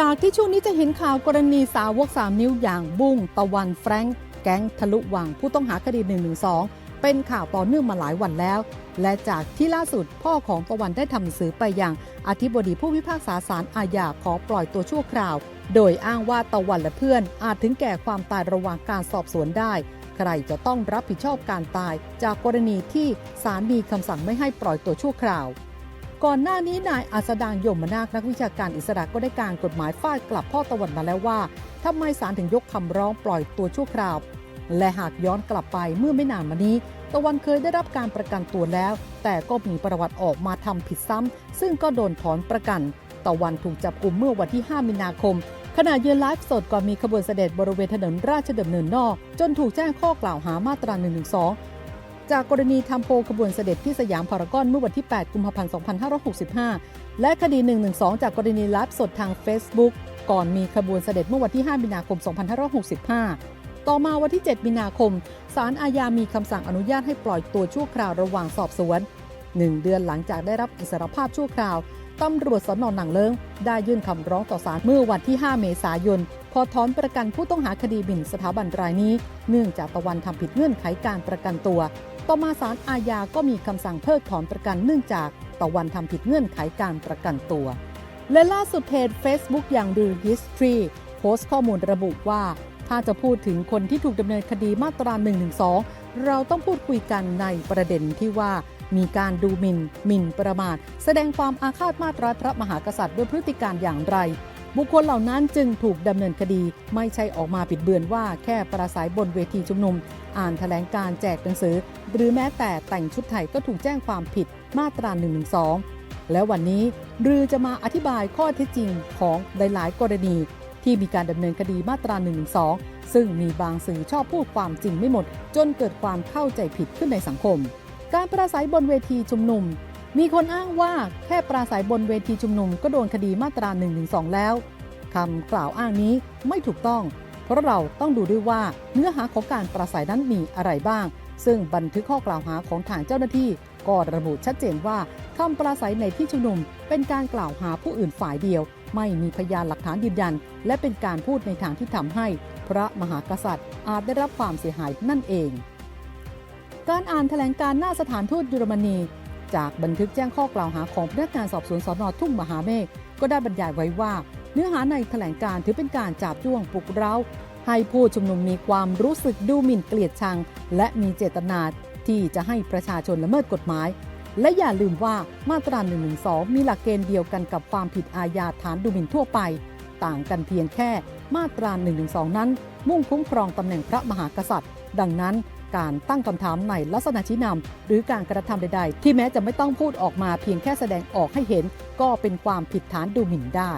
จากที่ช่วงนี้จะเห็นข่าวกรณีสาวก3นิ้วอย่างบุ้งตะวันแฟรงค์แก๊งทะลุวังผู้ต้องหาคดี 112 เป็นข่าวต่อเนื่องมาหลายวันแล้ว และจากที่ล่าสุดพ่อของตะวันได้ทำสือไปยังอธิบดีผู้พิพากษาศาลอาญาขอปล่อยตัวชั่วคราว โดยอ้างว่าตะวันและเพื่อนอาจถึงแก่ความตายระหว่างการสอบสวนได้ ใครจะต้องรับผิดชอบการตาย จากกรณีที่ศาลมีคำสั่งไม่ให้ปล่อยตัวชั่วคราว ก่อนหน้านี้นายอัสดางยมนาคนักวิชาการอิสระก็ได้การกฎหมายฟาดกลับพ่อตะวันมาแล้วว่าทำไมศาลถึงยกคำร้องปล่อยตัวชั่วคราว และหากย้อนกลับไปเมื่อไม่นานมานี้ ตะวันเคยได้รับการประกันตัวแล้ว แต่ก็มีประวัติออกมาทำผิดซ้ำซึ่งก็โดนถอนประกัน ตะวันถูกจับกลุ่มเมื่อวันที่ 5 มีนาคมขณะยืนไลฟ์สดก่อนมีขบวนเสด็จบริเวณถนนราชดำเนินนอก จนถูกแจ้งข้อกล่าวหามาตรา1นึ จากกรณีทำโพขบวนเสด็จที่สยามพารากอนเมื่อวันที่ 8 กุมภาพันธ์ 2565 และคดี 112 จากกรณีไลฟ์สดทาง Facebook ก่อนมีขบวนเสด็จเมื่อวันที่ 5 มีนาคม 2565 ต่อมาวันที่ 7 มีนาคม ศาลอาญามีคำสั่งอนุญาตให้ปล่อยตัวชั่วคราวระหว่างสอบสวน 1 เดือนหลังจากได้รับอิสรภาพชั่วคราวตำรวจสนหนังเลิงได้ยื่นคำร้องต่อศาลเมื่อวันที่ 5 เมษายน พอถอนประกันผู้ต้องหาคดีหมิ่นสถาบันรายนี้ เนื่องจากตะวันทำผิดเงื่อนไขการประกันตัว ต่อมาศาลอาญาก็มีคำสั่งเพิกถอนประกันเนื่องจากตะวันทำผิดเงื่อนไขการประกันตัว และล่าสุดเพจ Facebook อย่างดู History โพสต์ข้อมูลระบุว่า ถ้าจะพูดถึงคนที่ถูกดำเนินคดีมาตรา1นึเราต้องพูดคุยกันในประเด็นที่ว่ามีการดูหมิน่นหมิ่นประมาท แสดงความอาฆาตมาตราพระมหากษัตริย์ด้วยพฤติการอย่างไร บุคคลเหล่านั้นจึงถูกดำเนินคดี ไม่ใช่ออกมาปิดเบือนว่าแค่ประสัยบนเวทีชุมนุม อ่านแถลงการแจกหนังสือ หรือแม้แต่แต่งชุดไทยก็ถูกแจ้งความผิดมาตรา1นึและวันนี้รือจะมาอธิบายข้อเท็จจริงของหลายๆ กรณี ที่มีการดำเนินคดีมาตรา1นึซึ่งมีบางสื่อชอบพูดความจริงไม่หมด จนเกิดความเข้าใจผิดขึ้นในสังคม การปราศัยบนเวทีชุมนุม มีคนอ้างว่าแค่ปราศัยบนเวทีชุมนุมก็โดนคดีมาตรา1นึแล้วคำกล่าวอ้างนี้ไม่ถูกต้อง เพราะเราต้องดูด้วยว่าเนื้อหาของการปราศัยนั้นมีอะไรบ้าง ซึ่งบันทึกข้อกล่าวหาของทางเจ้าหน้าที่ก็ระบุชัดเจนว่าคำปราศัยในที่ชุมนุม เป็นการกล่าวหาผู้อื่นฝ่ายเดียว ไม่มีพยานหลักฐานยืนยัน และเป็นการพูดในทางที่ทำให้ พระมหากษัตริย์อาจได้รับความเสียหายนั่นเอง การอ่านแถลงการหน้าสถานทูตเยอรมนี จากบันทึกแจ้งข้อกล่าวหาของพนักงานสอบสวนสอนอทุ่งมหาเมฆก็ได้บรรยายไว้ว่า เนื้อหาในแถลงการถือเป็นการจับจ้วงปลุกเร้า ให้ผู้ชุมนุมมีความรู้สึกดูหมิ่นเกลียดชัง และมีเจตนาที่จะให้ประชาชนละเมิดกฎหมาย และอย่าลืมว่ามาตรา1นึมีหลักเกณฑ์เดียวกันกับความผิดอาญาฐานดูหมิ่นทั่วไป ต่างกันเพียงแค่มาตรา1นึนั้น มุ่งคุ้มครองตำแหน่งพระมหากษัตริย์ ดังนั้น การตั้งคำถามในลักษณะชี้นำหรือการกระทำใด ๆ ที่แม้จะไม่ต้องพูดออกมาเพียงแค่แสดงออกให้เห็น ก็เป็นความผิดฐานดูหมิ่นได้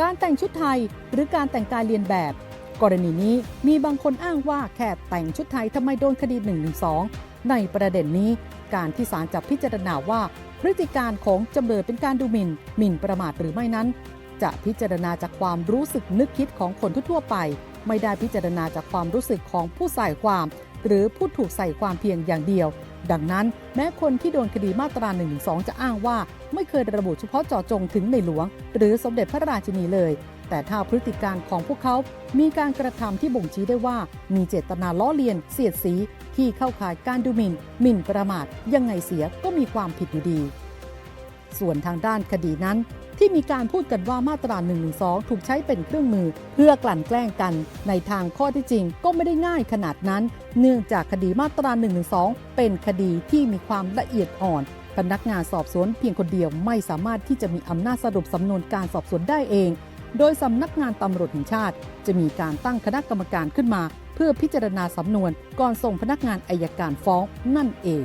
การแต่งชุดไทยหรือการแต่งกายเรียนแบบ กรณีนี้มีบางคนอ้างว่าแค่แต่งชุดไทยทำไมโดนคดี1นึในประเด็นนี้ การที่ศาลจะพิจารณาว่า พฤติการของจำเลยเป็นการดูหมิน่นหมิ่นประมาทหรือไม่นั้น จะพิจารณาจากความรู้สึกนึกคิดของคนทั่วไป ไม่ได้พิจารณาจากความรู้สึกของผู้ใส่ความ หรือผู้ถูกใส่ความเพียงอย่างเดียว ดังนั้นแม้คนที่โดนคดีมาตรา1นึจะอ้างว่า ไม่เคยระบุเฉพาะเจาะจงถึงในหลวง หรือสมเด็จพระราชินีเลย แต่ถ้าพฤติการของพวกเขา มีการกระทำที่บ่งชี้ได้ว่า มีเจตนาล้อเลียน เสียดสี ที่เข้าข่ายการดูหมิน่นหมิ่นประมาทยังไงเสียก็มีความผิดอยู่ดีส่วนทางด้านคดีนั้น ที่มีการพูดกันว่ามาตรา1นึถูกใช้เป็นเครื่องมือ เพื่อกลั่นแกล้งกัน ในทางข้อที่จริงก็ไม่ได้ง่ายขนาดนั้น เนื่องจากคดีมาตรา1นึเป็นคดีที่มีความละเอียดอ่อน พนักงานสอบสวนเพียงคนเดียวไม่สามารถที่จะมีอำนาจสรุปสำนวนการสอบสวนได้เอง โดยสำนักงานตำรวจแห่งชาติ จะมีการตั้งคณะกรรมการขึ้นมา เพื่อพิจารณาสำนวนก่อนส่งพนักงานอายการฟ้องนั่นเอง